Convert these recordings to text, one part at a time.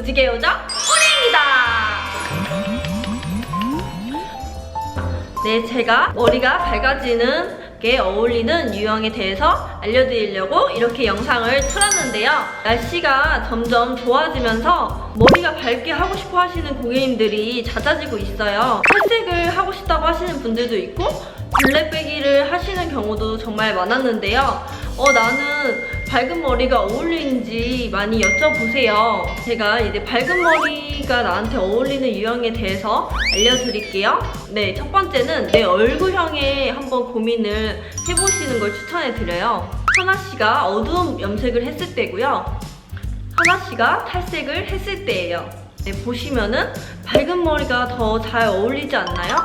무지개 요정 오리입니다. 네, 제가 머리가 밝아지는 게 어울리는 유형에 대해서 알려드리려고 이렇게 영상을 틀었는데요. 날씨가 점점 좋아지면서 머리가 밝게 하고 싶어 하시는 고객님들이 잦아지고 있어요. 탈색을 하고 싶다고 하시는 분들도 있고 블랙배기를 하시는 경우도 정말 많았는데요. 어, 나는 밝은 머리가 어울리는지 많이 여쭤보세요. 제가 이제 밝은 머리가 나한테 어울리는 유형에 대해서 알려드릴게요. 네, 첫 번째는 내 얼굴형에 한번 고민을 해보시는 걸 추천해드려요. 하나 씨가 어두운 염색을 했을 때고요. 하나 씨가 탈색을 했을 때예요. 네, 보시면은 밝은 머리가 더 잘 어울리지 않나요?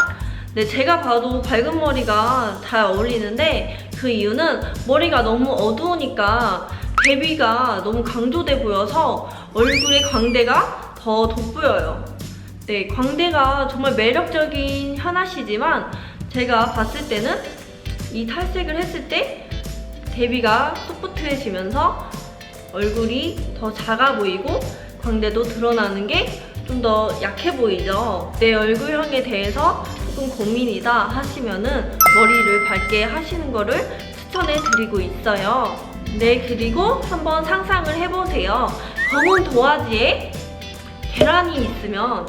네, 제가 봐도 밝은 머리가 잘 어울리는데 그 이유는 머리가 너무 어두우니까 대비가 너무 강조돼 보여서 얼굴의 광대가 더 돋보여요. 네, 광대가 정말 매력적인 하나시지만 제가 봤을 때는 이 탈색을 했을 때 대비가 소프트해지면서 얼굴이 더 작아 보이고 광대도 드러나는 게 좀 더 약해 보이죠. 내 얼굴형에 대해서 조금 고민이다 하시면은 머리를 밝게 하시는 거를 추천해 드리고 있어요. 네, 그리고 한번 상상을 해보세요. 검은 도화지에 계란이 있으면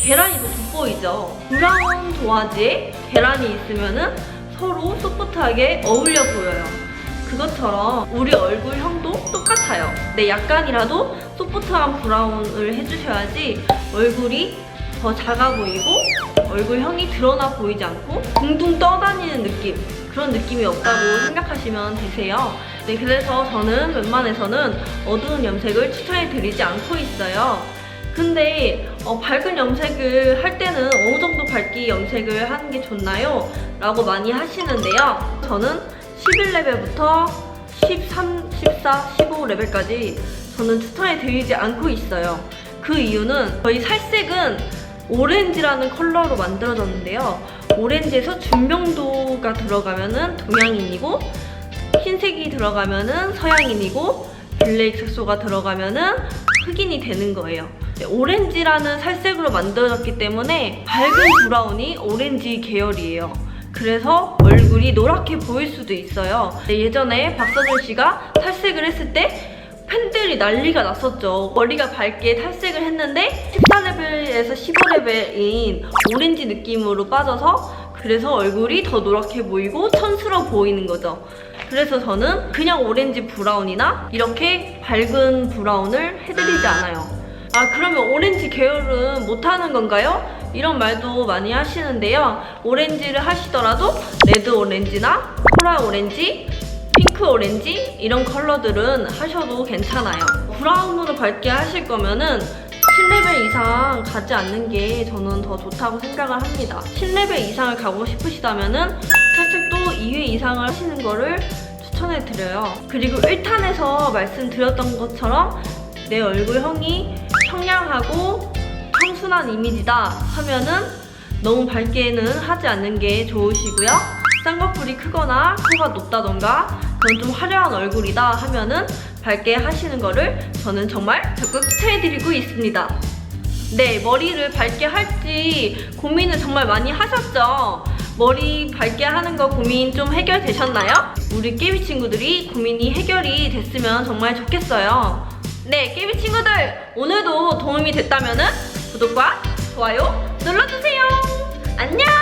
계란이 더 돋보이죠. 브라운 도화지에 계란이 있으면은 서로 소프트하게 어울려 보여요. 그것처럼 우리 얼굴형도 똑같아요. 네, 약간이라도 소프트한 브라운을 해주셔야지 얼굴이 더 작아 보이고 얼굴형이 드러나 보이지 않고 둥둥 떠다니는 느낌 그런 느낌이 없다고 생각하시면 되세요. 네, 그래서 저는 웬만해서는 어두운 염색을 추천해 드리지 않고 있어요. 근데 어, 밝은 염색을 할 때는 어느 정도 밝기 염색을 하는 게 좋나요? 라고 많이 하시는데요. 저는 11레벨부터 13, 14, 15레벨까지 저는 추천해 드리지 않고 있어요. 그 이유는 저희 살색은 오렌지라는 컬러로 만들어졌는데요. 오렌지에서 준명도가 들어가면은 동양인이고 흰색이 들어가면은 서양인이고 블랙 색소가 들어가면은 흑인이 되는 거예요. 네, 오렌지라는 살색으로 만들어졌기 때문에 밝은 브라운이 오렌지 계열이에요. 그래서 얼굴이 노랗게 보일 수도 있어요. 네, 예전에 박서준 씨가 탈색을 했을 때 팬들이 난리가 났었죠. 머리가 밝게 탈색을 했는데 14레벨에서 15레벨인 오렌지 느낌으로 빠져서 그래서 얼굴이 더 노랗게 보이고 촌스러워 보이는 거죠. 그래서 저는 그냥 오렌지 브라운이나 이렇게 밝은 브라운을 해드리지 않아요. 아, 그러면 오렌지 계열은 못하는 건가요? 이런 말도 많이 하시는데요. 오렌지를 하시더라도 레드 오렌지나 코랄 오렌지, 핑크 오렌지 이런 컬러들은 하셔도 괜찮아요. 브라운으로 밝게 하실 거면은 10레벨 이상 가지 않는 게 저는 더 좋다고 생각을 합니다. 10레벨 이상을 가고 싶으시다면은 탈색도 2회 이상을 하시는 거를 추천해 드려요. 그리고 1탄에서 말씀드렸던 것처럼 내 얼굴형이 청량하고 청순한 이미지다 하면은 너무 밝게는 하지 않는 게 좋으시고요. 쌍꺼풀이 크거나 코가 높다던가 그런 좀 화려한 얼굴이다 하면은 밝게 하시는 거를 저는 정말 적극 추천해드리고 있습니다. 네, 머리를 밝게 할지 고민을 정말 많이 하셨죠? 머리 밝게 하는 거 고민 좀 해결되셨나요? 우리 깨비 친구들이 고민이 해결이 됐으면 정말 좋겠어요. 네, 깨비 친구들! 오늘도 도움이 됐다면 구독과 좋아요 눌러주세요! 안녕!